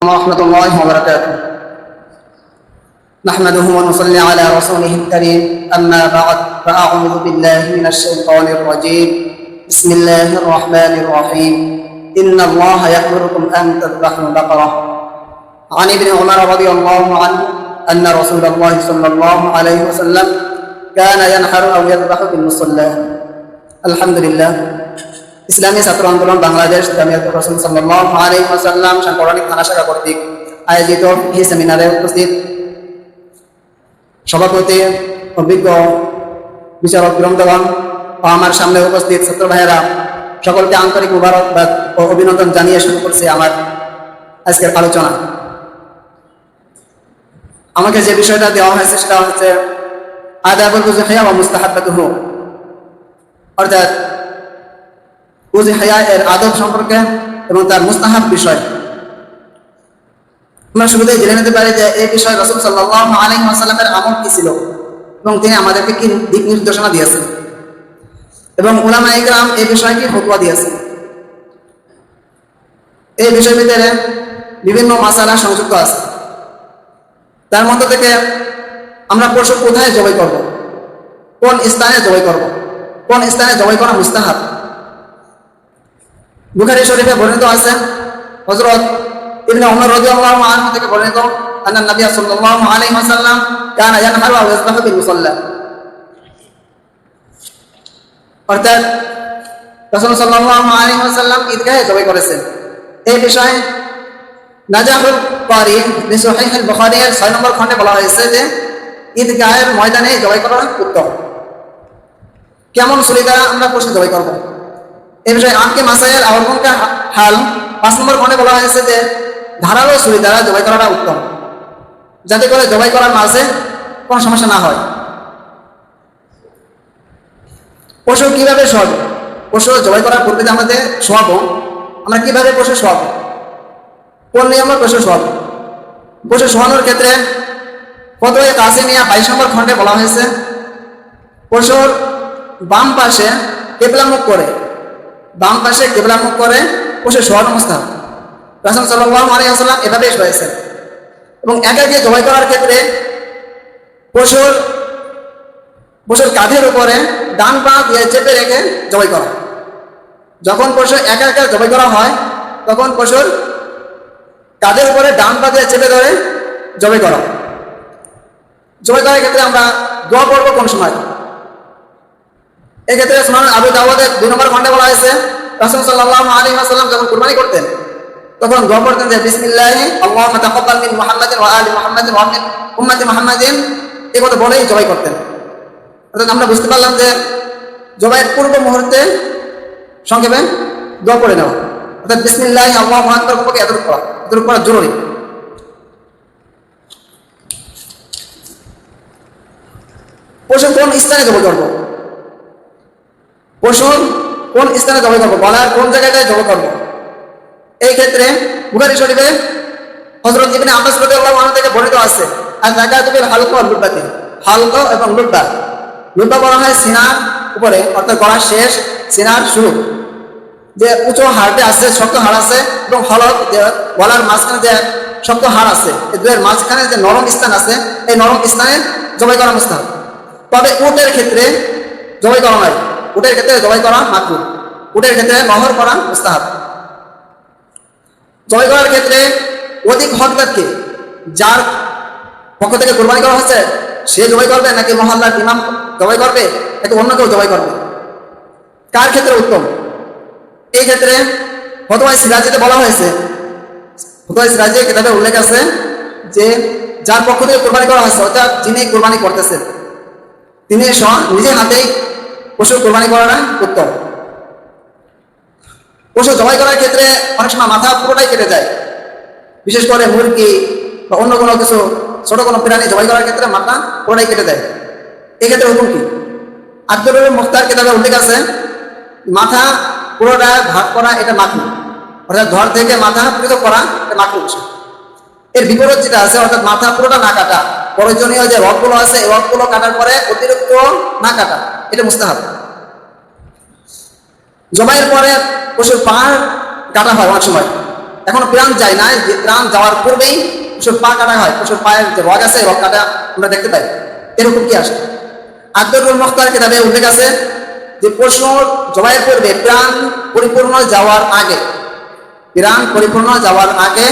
ورحمة الله وبركاته. نحمده ونصلي على رسوله الكريم. أما بعد فأعوذ بالله من الشيطان الرجيم. بسم الله الرحمن الرحيم. إن الله يأمركم أن تذبحوا بقرة. عن ابن عمر رضي الله عنه أن رسول الله صلى الله عليه وسلم كان ينحر أو يذبح بالمصلى الحمد لله. ইসলামী ছাত্র আন্দোলন বাংলাদেশ সাংগঠনিক থানা শাখা কর্তৃক আয়োজিত এই সেমিনারে উপস্থিত সভাপতি, অভিজ্ঞ, বিচারক বৃন্দগণ ও আমার সামনে উপস্থিত ছাত্র ভাইয়েরা, সকলকে আন্তরিক মুবারকবাদ ও অভিনন্দন জানিয়ে শুরু করছে আমার আজকের আলোচনা। আমাকে যে বিষয়টা দেওয়া হয়েছে সেটা হচ্ছে আদাবুল বুজুহিয়া বা মুস্তাহাব্বাতুহু। অর্থাৎ উজি হায়া এর আদব সম্পর্কে এবং তার মুস্তাহাব বিষয়। আমরা শুরুতেই জেনে নিতে পারি যে এই বিষয়ে রসুল সাল্লাহ আলাইহি ওয়াসাল্লামের আমল কি ছিল এবং তিনি আমাদেরকে কি দিক নির্দেশনা দিয়েছেন। এবং উলামা ইকরাম এই বিষয়ে কি ফতোয়া দিয়েছেন। এই বিষয়ের ভিতরে বিভিন্ন মাসালা সংযুক্ত আছে। তার মধ্যে থেকে আমরা পশু কোথায় জবাই করব? কোন স্থানে জবাই করব? কোন স্থানে জবাই করা মুস্তাহাব? বুখারী শরীফে বর্ণিত আছে, হযরত ইবনে ওমর রাদিয়াল্লাহু আনহু থেকে বর্ণিত আন্না নবী সাল্লাল্লাহু আলাইহি ওয়াসাল্লাম কানা ইয়ানহারু ওয়া ইয়াযবাহু বিল মুসাল্লা অর্থাৎ রাসূল সাল্লাল্লাহু আলাইহি ওয়াসাল্লাম ঈদগাহে জবাই করেছেন। এই বিষয়ে নাজাহুল কারি বিসহিহ আল বুখারী এর 6 নম্বর খণ্ডে বলা হয়েছে যে, ঈদগাহের ময়দানে জবাই করা উত্তম। কেমন দ্বারা আমরা পশু জবাই করব? এই বিষয়ে আনকে মাসাইল আওয়ামকা হাল পাঁচ নম্বর খণ্ডে বলা হয়েছে যে, ধারালো ছুরি দ্বারা জবাই করাটা উত্তম। যাতে করে জবাই করার মাঝে কোনো সমস্যা না হয়। পশু কীভাবে শোয়াবো? পশু জবাই করার পূর্বে যে আমাদের শোয়াবো, আমরা কীভাবে পশু শোয়াবো? কোন নিয়মে পশু শোয়াবো? পশু শোয়ানোর ক্ষেত্রে ফতোয় নিয়ে বাইশ নম্বর খণ্ডে বলা হয়েছে, পশুর বাম পাশে কেবলামুখ করে বাম পাশে কেবলা মুখ করে, বসে শোয়ার অবস্থা। রাসুল সাল্লাহ আলিয়াল্লাম এভাবেই শোয়েছেন এবং একা গিয়ে জবাই করার ক্ষেত্রে পশুর পশুর কাঁধের উপরে ডান পা দিয়ে চেপে রেখে জবাই করা। যখন পশু একা একা জবাই করা হয়, তখন পশুর কাঁধের উপরে ডান পা দিয়ে চেপে ধরে জবাই করা। জবাই করার ক্ষেত্রে আমরা দোয়া পড়ব কোন সময়? এক্ষেত্রে সুনান আবু দাউদের দুই নম্বর খণ্ডে বলা হয়েছে, রাসূল সাল্লাল্লাহু আলাইহি ওয়াসাল্লাম যখন কুরবানি করতেন, তখন দোয়া পড়তেন যে, বিসমিল্লাহি আল্লাহুম্মা তাকাব্বাল মিন মুহাম্মাদিন ওয়া আলি মুহাম্মাদিন ওয়া মিন কথা বলেই জবাই করতেন। অর্থাৎ আমরা বুঝতে পারলাম যে, জবাইয়ের পূর্ব মুহূর্তে সংক্ষেপে দোয়া পড়ে নেওয়া। অর্থাৎ বিসমিল্লাহি, আল্লাহু আকবার পক্ষে এতটুকু করা এতটুকু করা জরুরি। পশু কোন স্থানে জবাই করব পশুর কোন স্থানে জবাই করব? গলার কোন জায়গায় জবাই করব? এই ক্ষেত্রে বুখারি শরীফে হজরত ইবনে আব্বাস রাদিয়াল্লাহু আনহু থেকে বর্ণিত আছে আর জায়গা তুমি হালকা ও লুটবাতে হালকা এবং লুটবা লুটবা বলা হয় সিনার উপরে, অর্থাৎ গলার শেষ সিনার শুরু। যে উঁচু হাড়তে আছে, শক্ত হাড় আছে, এবং হলক যে গলার মাঝখানে যে শক্ত হাড় আছে, এই দুয়ের মাঝখানে যে নরম স্থান আছে, এই নরম স্থানে জবাই করা মুস্তাহ তবে উটের ক্ষেত্রে জবাই করা নয়। উটের ক্ষেত্রে জবাই করা মাকরু উটের ক্ষেত্রে নহর করা মুস্তাহাব। জবাই করার ক্ষেত্রে অধিক হকদারকে যার পক্ষ থেকে কোরবানি করা হচ্ছে, সে জবাই করবে নাকি মহল্লার ইমাম জবাই করবে, নাকি অন্য কেউ জবাই করবে? কার ক্ষেত্রে উত্তম? এই ক্ষেত্রে ফতোয়াই সিরাজিতে বলা হয়েছে ফতোয়াই সিরাজে কিতাবে উল্লেখ আছে যে, যার পক্ষ থেকে কোরবানি করা হয়েছে অর্থাৎ যিনি কোরবানি করতেছেন, তিনি নিজের হাতেই পশু কোরবানি করাটা উত্তম পশু জবাই করার ক্ষেত্রে অনেক সময় মাথা পুরোটাই কেটে যায়। বিশেষ করে মুরগি বা অন্য কোনো কিছু, ছোট কোনো প্রাণী জবাই করার ক্ষেত্রে মাথা পুরোটাই কেটে দেয় এক্ষেত্রে হুকুম কি? আব্দুল মুখতার কিতাবে উল্লেখ আছে, মাথা পুরোটা ভাগ করা এটা মাখু অর্থাৎ ঘর থেকে মাথা পৃথক করা এটা মাখু এর বিপরীত যেটা আছে, অর্থাৎ মাথা পুরোটা না কাটা। প্রয়োজনীয় যে রথগুলো আছে, এই রথগুলো কাটার পরে অতিরিক্ত না কাটা। এটা মুস্তাহাব। জবাইয়ের পরে পশুর পাহাড় কাটা হয় অনেক সময়। এখনও প্রাণ যায় না প্রাণ যাওয়ার পূর্বেই পশুর পা কাটা হয়। পশুর পায়ের যে রগ আছে রগ কাটা আমরা দেখতে পাই। এরকম কি আসে? আব্দুল মুখতার কিতাবে উল্লেখ আছে যে পশুর জবাইয়ের পূর্বে প্রাণ পরিপূর্ণ যাওয়ার আগে, প্রাণ পরিপূর্ণ যাওয়ার আগে